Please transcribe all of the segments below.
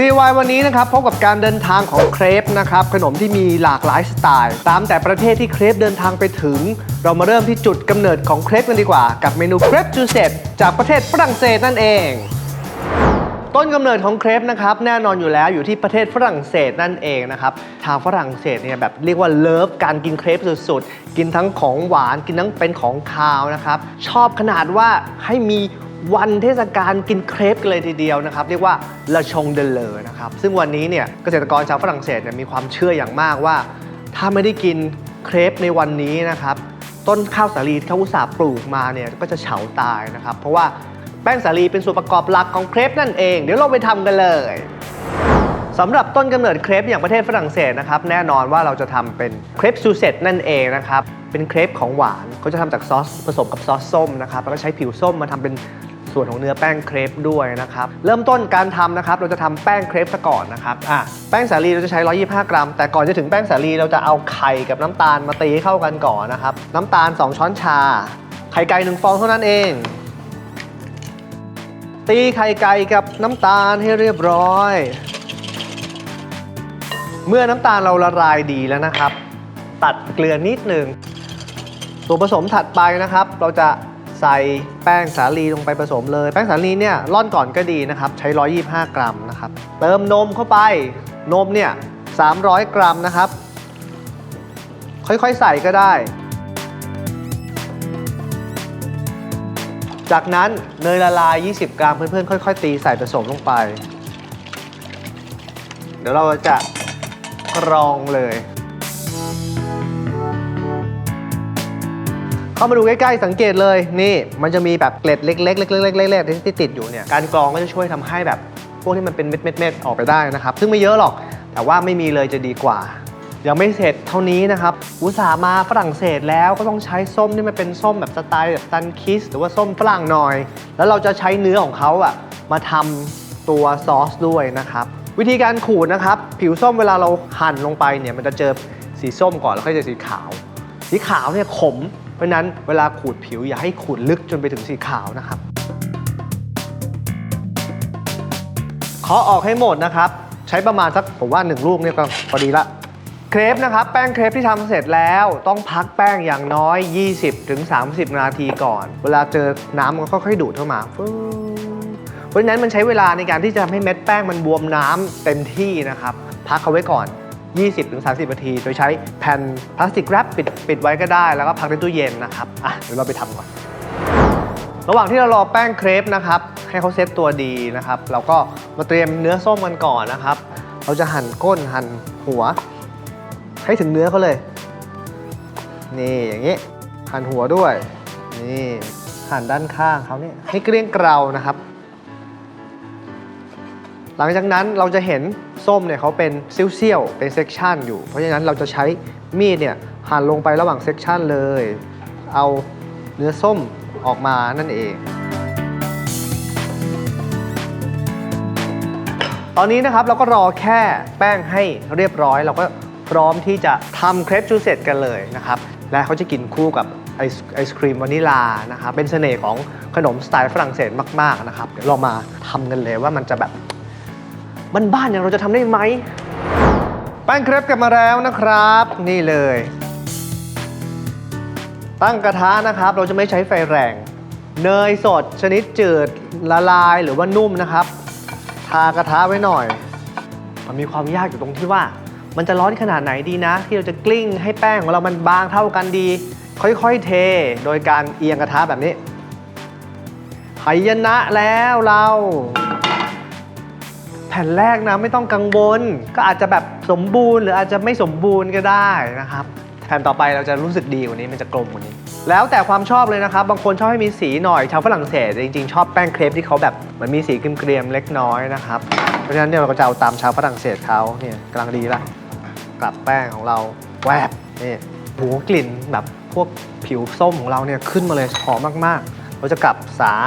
CY วันนี้นะครับพบกับการเดินทางของเครปนะครับขนมที่มีหลากหลายสไตล์ ตามแต่ประเทศที่เครปเดินทางไปถึง เรามาเริ่มที่จุดกำเนิดของเครปกันดีกว่า กับเมนูเครปจูเซตจากประเทศฝรั่งเศสนั่นเอง ต้นกำเนิดของเครปนะครับแน่นอนอยู่แล้วอยู่ที่ประเทศฝรั่งเศสนั่นเองนะครับทางฝรั่งเศสเนี่ยแบบเรียกว่าเลิฟการกินเครปสุดๆกินทั้งของหวานกินทั้งเป็นของคาวนะครับชอบขนาดว่าให้มี วันเทศกาลกินเครปกันเลยทีเดียวนะครับ เรียกว่าละชงเดลเลอนะครับ ซึ่งวันนี้เนี่ยเกษตรกรชาวฝรั่งเศสเนี่ยมีความเชื่ออย่างมากว่า ถ้าไม่ได้กินเครปในวันนี้นะครับ ต้นข้าวสาลีที่เขาอุตสาห์ปลูกมาเนี่ยก็จะเฉาตายนะครับ เพราะว่าแป้งสาลีเป็นส่วนประกอบหลักของเครปนั่นเอง เดี๋ยวเราไปทำกันเลยสำหรับต้นกำเนิดเครปอย่างประเทศฝรั่งเศสนะครับแน่นอนว่าเราจะทำเป็นเครปซูเซตนั่นเองนะครับเป็นเครปของหวานเขาจะทำจากซอสผสมกับซอสส้มนะครับแล้วก็ใช้ผิวส้มมาทำเป็น ส่วนของเนื้อแป้งเครปด้วยนะครับ เริ่มต้นการทำนะครับ เราจะทำแป้งเครปซะก่อนนะครับอะแป้งสาลีเราจะใช้ 125 กรัม แต่ก่อนจะถึงแป้งสาลีเราจะเอาไข่กับน้ำตาลมาตีให้เข้ากันก่อนนะครับ น้ำตาล 2 ช้อนชา ไข่ไก่หนึ่งฟองเท่านั้นเอง ตีไข่ไก่กับน้ำตาลให้เรียบร้อย เมื่อน้ำตาลเราละลายดีแล้วนะครับ ตัดเกลือนิดหนึ่งตัวนผสมถัดไปนะครับ เราจะ ใส่แป้งสาลีลงไปผสมเลย แป้งสาลีเนี่ยร่อนก่อนก็ดีนะครับ ใช้ 125 กรัมนะครับ เติมนมเข้าไป นมเนี่ย 300 กรัมนะครับ ค่อยๆใส่ก็ได้ จากนั้นเนยละลาย 20 กรัมเพื่อนๆ ค่อย ๆ ตีใส่ผสมลงไป เดี๋ยวเราจะกรองเลย เข้ามาดูใกล้ๆสังเกตเลยนี่ มันจะมีแบบเกล็ดเล็กๆเล็กๆเล็กๆที่ติดอยู่เนี่ยการกรองก็จะช่วยทำให้แบบพวกที่มันเป็นเม็ดๆออกไปได้นะครับ ซึ่งไม่เยอะหรอก แต่ว่าไม่มีเลยจะดีกว่ายังไม่เสร็จเท่านี้นะครับ อุตส่าห์มาฝรั่งเศสแล้วก็ต้องใช้ส้มที่มันเป็นส้มแบบสไตล์แบบซันคิสหรือว่าส้มฝรั่งหน่อย แล้วเราจะใช้เนื้อของเขาอะมาทำตัวซอสด้วยนะครับ วิธีการขูดนะครับ ผิวส้มเวลาเราหั่นลงไปเนี่ยมันจะเจอสีส้มก่อนแล้วค่อยเจอสีขาว สีขาวเนี่ยขม เพราะนั้นเวลาขูดผิวอย่าให้ขูดลึกจนไปถึงสีขาวนะครับเคาะออกให้หมดนะครับ ใช้ประมาณสักผมว่า 1 ลูกเนี่ยก็พอดีละเครปนะครับ แป้งเครปที่ทำเสร็จแล้วต้องพักแป้งอย่างน้อย 20-30 นาทีก่อน เวลาเจอน้ำมันก็ค่อยๆดูดเข้ามาเพราะฉะนั้นมันใช้เวลาในการที่จะทำให้เม็ดแป้งมันบวมน้ำเต็มที่นะครับ พักเขาไว้ก่อน 20-30 นาที โดยใช้แผ่นพลาสติกแรปปิดปิดไว้ก็ได้ แล้วก็พักในตู้เย็นนะครับ อะเดี๋ยวเราไปทำก่อน ระหว่างที่เรารอแป้งเครปนะครับ ให้เขาเซตตัวดีนะครับ เราก็มาเตรียมเนื้อส้มกันก่อนนะครับ เราจะหั่นก้นหั่นหัว ให้ถึงเนื้อเขาเลย นี่อย่างนี้ หั่นหัวด้วย นี่หั่นด้านข้างเขาเนี่ยให้เกลี้ยงเกลานะครับ หลังจากนั้นเราจะเห็น ส้มเนี่ยเขาเป็นเซี่ยวๆเป็นเซกชันอยู่ เพราะฉะนั้นเราจะใช้มีดเนี่ยหั่นลงไประหว่างเซกชันเลย เอาเนื้อส้มออกมานั่นเอง ตอนนี้นะครับเราก็รอแค่แป้งให้เรียบร้อย เราก็พร้อมที่จะทำเครปจูเซตกันเลยนะครับและเขาจะกินคู่กับไอศไอศครีมวานิลานะครับเป็นเสน่ห์ของขนมสไตล์ฝรั่งเศสมาก ๆ นะครับ เดี๋ยวเรามาทำกันเลยว่ามันจะแบบ บ้านๆอย่างเราจะทำได้ไหมแป้งเครปกลับมาแล้วนะครับ นี่เลย ตั้งกระทะนะครับ เราจะไม่ใช้ไฟแรง เนยสดชนิดจืดละลายหรือว่านุ่มนะครับ ทากระทะไว้หน่อย มันมีความยากอยู่ตรงที่ว่า มันจะร้อนขนาดไหนดีนะ ที่เราจะกลิ้งให้แป้งของเรามันบางเท่ากันดี ค่อยๆเท โดยการเอียงกระทะแบบนี้ไหยนะแล้วเรา ผ่นแรกนะไม่ต้องกังวลก็อาจจะแบบสมบูรณ์ หรืออาจจะไม่สมบูรณ์ก็ได้นะครับ แผ่นต่อไปเราจะรู้สึกดีกว่านี้มันจะกลมกว่านี้ แล้วแต่ความชอบเลยนะครับ บางคนชอบให้มีสีหน่อยชาวฝรั่งเศสจริงๆ ชอบแป้งเครปที่เขาแบบเหมันมีสีเกรียมๆเล็กน้อยนะครับเพราะฉะนั้นเนี่ยเราก็จะเอาตามชาวฝรั่งเศสเขาเนี่ยกำลังดีละกลับแป้งของเราแวบนี่โหกลิ่นแบบพวกผิวส้มของเราเนี่ยขึ้นมาเลยหอมมากๆ เราจะกลับ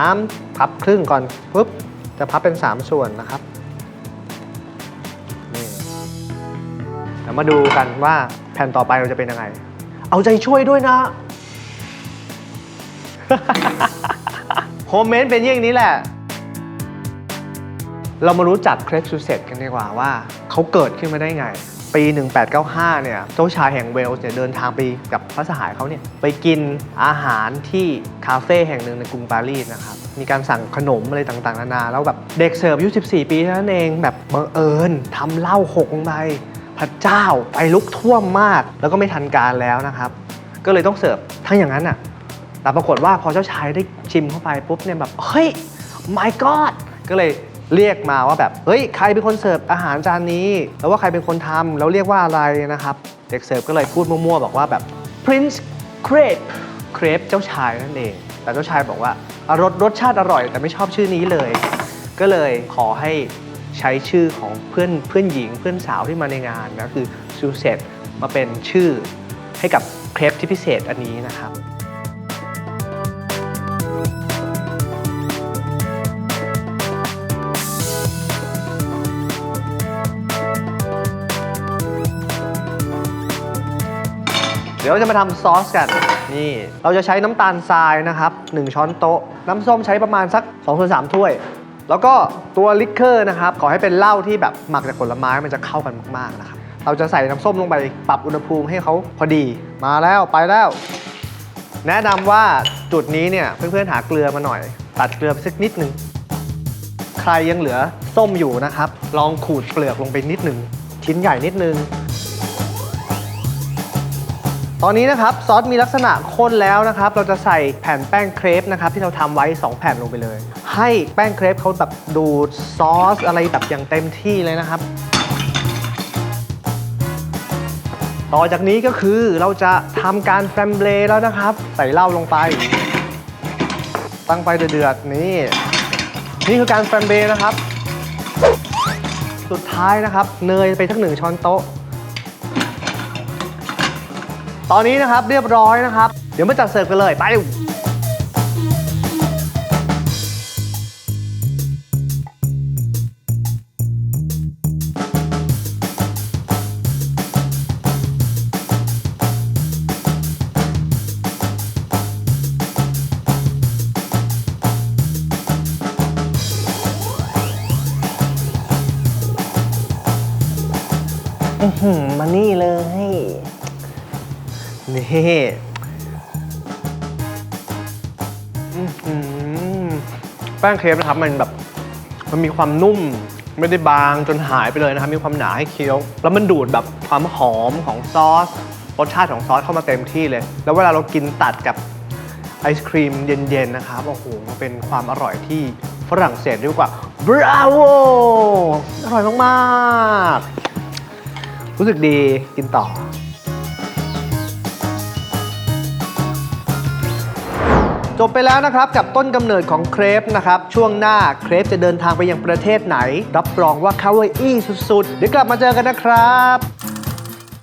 3พับครึ่งก่อนปุ๊บจะพับเป็น 3 ส่วนนะครับ เดี๋ยวมาดูกันว่าแผ่นต่อไปเราจะเป็นยังไง เอาใจช่วยด้วยนะ โฮมเมดเป็นอย่างนี้แหละ เรามารู้จักเครปซูเซตกันดีกว่าว่า เขาเกิดขึ้นมาได้ไง ปี 1895 เนี่ย เจ้าชายแห่งเวลส์เนี่ยเดินทางไปกับพระสหายเขาเนี่ย ไปกินอาหารที่คาเฟ่แห่งหนึ่งในกรุงปารีสนะครับ มีการสั่งขนมอะไรต่างๆ นานา แล้วแบบเด็กเสิร์ฟอายุ 14 ปีเท่านั้นเองแบบบังเอิญทำเหล้าหกลงไป พระเจ้าไปลุกท่วมมาก แล้วก็ไม่ทันการแล้วนะครับ ก็เลยต้องเสิร์ฟทั้งอย่างนั้นอะแต่ปรากฏว่าพอเจ้าชายได้ชิมเข้าไปปุ๊บเนี่ยแบบเฮ้ย my god ก็เลยเรียกมาว่าแบบเฮ้ยใครเป็นคนเสิร์ฟอาหารจานนี้ แล้วว่าใครเป็นคนทำแล้วเรียกว่าอะไรนะครับ เด็กเสิร์ฟก็เลยพูดมั่วๆบอกว่าแบบ prince crepe crepe เจ้าชายนั่นเอง แต่เจ้าชายบอกว่าอะรสรสชาติอร่อย แต่ไม่ชอบชื่อนี้เลย ก็เลยขอให้ ใช้ชื่อของเพื่อนเพื่อนหญิงเพื่อนสาวที่มาในงานนะคือซูเซตมาเป็นชื่อให้กับเครปที่พิเศษอันนี้นะครับเดี๋ยวจะมาทำซอสกัน นี่ เราจะใช้น้ำตาลทรายนะครับ 1 ช้อนโต๊ะ น้ำส้มใช้ประมาณสัก2ส่วน3ถ้วย แล้วก็ตัวลิคเกอร์นะครับขอให้เป็นเหล้าที่แบบหมักจากผลไม้มันจะเข้ากันมากๆนะครับเราจะใส่น้ำส้มลงไปปรับอุณหภูมิให้เขาพอดีมาแล้วไปแล้ว แนะนำว่าจุดนี้เนี่ยเพื่อนๆหาเกลือมาหน่อย ตัดเกลือไปสักนิดนึงใครยังเหลือส้มอยู่นะครับ ลองขูดเปลือกลงไปนิดนึงชิ้นใหญ่นิดนึง ตอนนี้นะครับซอสมีลักษณะข้นแล้วนะครับ เราจะใส่แผ่นแป้งเครปนะครับที่เราทำไว้ 2 แผ่นลงไปเลย ให้แป้งเครปเขาแบบดูดซอสอะไรแบบอย่างเต็มที่เลยนะครับ ต่อจากนี้ก็คือเราจะทำการแฟมเบลแล้วนะครับ ใส่เหล้าลงไป ตั้งไฟเดือดๆนี่ นี่คือการแฟมเบลนะครับ สุดท้ายนะครับ เนยไปทั้งหนึ่งช้อนโต๊ะ ตอนนี้นะครับเรียบร้อยนะครับ เดี๋ยวมาจัดเสิร์ฟกันเลยไปอือหือมานี่เลย นี่อื้อหือแป้งเครปนะครับมันแบบมันมีความนุ่มไม่ได้บางจนหายไปเลยนะครับ มีความหนาให้เคี้ยว แล้วมันดูดแบบความหอมของซอสรสชาติของซอสเข้ามาเต็มที่เลย แล้วเวลาเรากินตัดกับไอศครีมเย็นๆนะครับโอ้โหมันเป็นความอร่อยที่ฝรั่งเศสเรียกว่า bravo อร่อยมากๆ รู้สึกดีกินต่อ จบไปแล้วนะครับกับต้นกำเนิดของเครปนะครับ ช่วงหน้าเครปจะเดินทางไปยังประเทศไหน รับรองว่าคาวอี้สุดๆ เดี๋ยวกลับมาเจอกันนะครับ